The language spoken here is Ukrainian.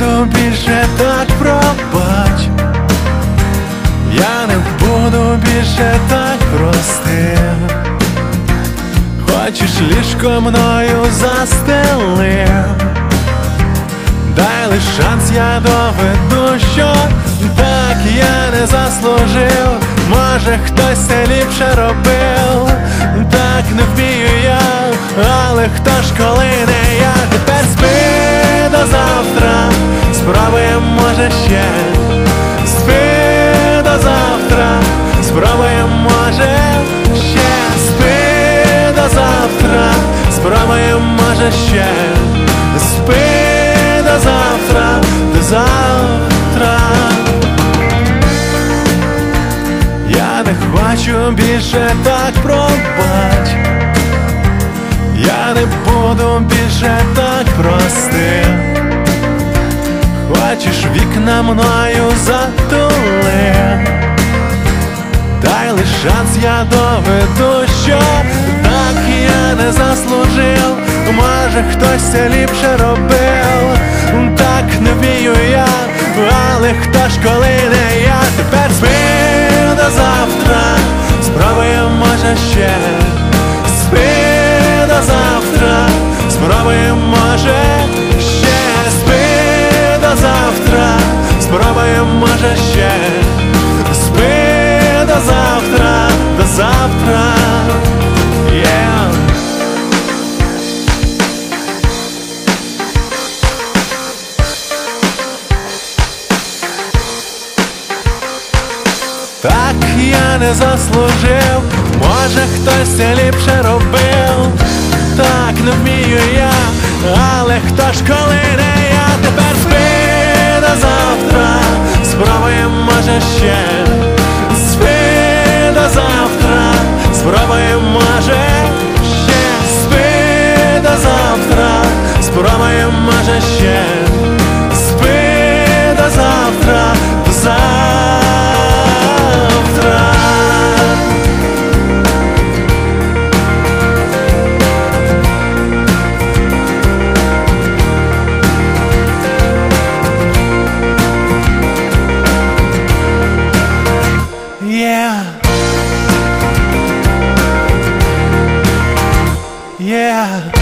буду більше так пробач, я не буду більше так прости, хочеш ліжко мною застели, дай лиш шанс, я доведу, що так я не заслужив, може хтось це ліпше робив, так не вмію я, але хто ж коли не. Ще, спи до завтра, спробуємо може ще, спи до завтра, спробуємо може ще, спи до завтра, до завтра. Я не хочу більше так пробач Я не буду більше так простим Хочеш вікна мною затули. Дай лиш шанс, я доведу, що так я не заслужив. Може хтось це ліпше робив. Так не вмію я, але хто ж коли не я? Тепер спи до завтра, спробуємо може ще. Спи до завтра, спробуємо може ще. Спи до завтра, до завтра. Yeah. Так я не заслужив, може хтось ліпше робив, так не вмію я, але хто ж коли не я? Тепер спи до завтра, спробуємо може ще, спи до завтра, спробуємо може ще, спи до завтра, спробуємо може ще, lugar.